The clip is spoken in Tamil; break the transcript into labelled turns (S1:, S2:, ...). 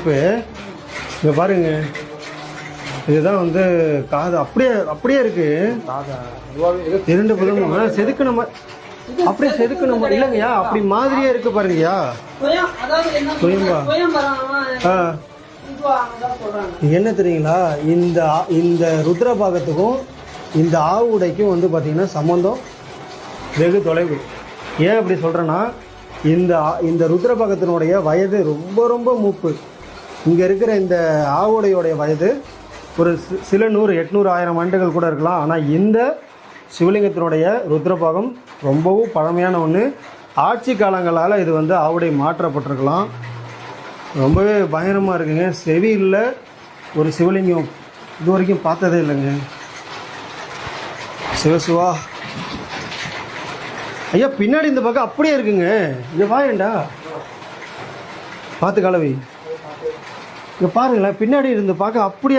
S1: அமைப்பு இங்கே பாருங்க. இதுதான் வந்து காது. அப்படியே அப்படியே இருக்கு. இரண்டு பதமும் செதுக்குன மாதிரி அப்படியே செதுக்குன மாதிரி இல்லைங்கய்யா அப்படி மாதிரியே இருக்கு பாருங்கய்யா.
S2: வராம
S1: ஆ. என்ன தெரியுங்களா? இந்த இந்த ருத்ரபாகத்துக்கும் இந்த ஆவுடைக்கும் வந்து பார்த்தீங்கன்னா சம்மந்தம் வெகு தொலைவு. ஏன் அப்படி சொல்கிறேன்னா இந்த ஆ- இந்த ருத்ரபாகத்தினுடைய வயது ரொம்ப ரொம்ப மூப்பு. இங்கே இருக்கிற இந்த ஆவுடையோடைய வயது ஒரு சில நூறு எட்நூறு ஆயிரம் ஆண்டுகள் கூட இருக்கலாம். ஆனால் இந்த சிவலிங்கத்தினுடைய ருத்ரபாகம் ரொம்பவும் பழமையான ஒன்று ஆட்சி காலங்களால் இது வந்து ஆவுடை மாற்றப்பட்டிருக்கலாம். ரொம்பவே பயங்கரமாக இருக்குங்க. செவியில் ஒரு சிவலிங்கம் இது வரைக்கும் பார்த்ததே இல்லைங்க. சிவசிவா. ஐயா பின்னாடி இந்த பக்கம் அப்படியே இருக்குங்க. இங்கே வாயண்டா. பார்த்து கலவி. இங்கே பாருங்களேன் பின்னாடி இருந்து பார்க்க அப்படியே